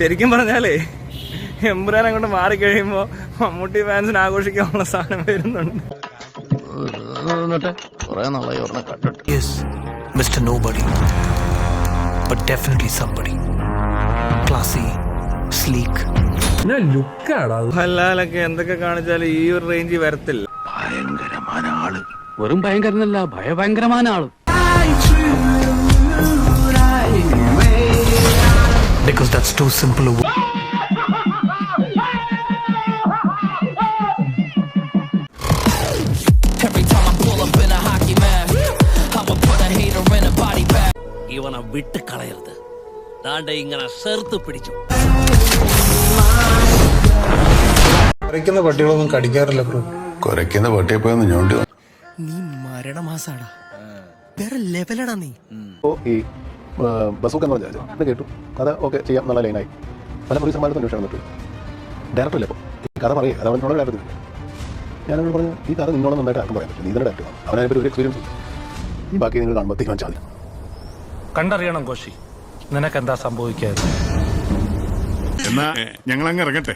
ശരിക്കും പറഞ്ഞാലേ എമ്പുരാൻ അങ്ങോട്ട് മാറിക്കഴിയുമ്പോ മമ്മൂട്ടി ഫാൻസിന് ആഘോഷിക്കാനുള്ള സാധനം വരുന്നുണ്ട് കുറെ നാളായി ഒരെണ്ണം കണ്ടിട്ട് Yes, Mr. Nobody. But definitely somebody. Classy, sleek. പിന്നെ ലുക്കാടാ അത് മോഹൻലാലൊക്കെ എന്തൊക്കെ കാണിച്ചാലും ഈ ഒരു റേഞ്ചിൽ വരത്തില്ല ഭയങ്കരமான ആൾ വെറും ഭയങ്കരനല്ല ഭയഭയങ്കരമായ ആൾ body bag. ഇവനെ വിട്ട് കളയരുത്. ദാണ്ടെ ഇങ്ങനെ ചേർത്ത് പിടിച്ചു. കറിക്കുന്ന പട്ടികളൊന്നും കടിക്കാറില്ല ബ്രോ. കുരയ്ക്കുന്ന പട്ടിയെ പോയെന്ന് ഞോണ്ടി വന്നു. നീ മരണമാസാടാ. വേറെ ലെവലടാ നീ. ഈ ബസൂക്ക് എന്ന് പറഞ്ഞാൽ അത് കേട്ടു. കഥ ഓക്കെ ചെയ്യാം നല്ല ലൈനായി പല പ്രൊഡ്യൂസർമാരുടെ അന്വേഷണം വന്നിട്ട് ഡയറക്ടർ ഇല്ല അപ്പോൾ? ഈ കഥ പറയുക അത് അവനോട് ഡയറക്ടർ ഞാനവിടെ പറഞ്ഞു ഈ കഥ നിന്നോളം നന്നായിട്ട് ആർക്കും പറയാൻ പറ്റില്ല. നീ തന്നെ ഡയറക്ടർ അവനതിനെപ്പറ്റി ഒരു എക്സ്പീരിയൻസ് ഈ ബാക്കി നിങ്ങൾ കാണുമ്പോൾ തീരുമാനിച്ചാൽ കണ്ടറിയണം കോശി. നിനക്കെന്താ സംഭവിക്കാതെ എന്നാ ഞങ്ങൾ അങ്ങ് ഇറങ്ങട്ടെ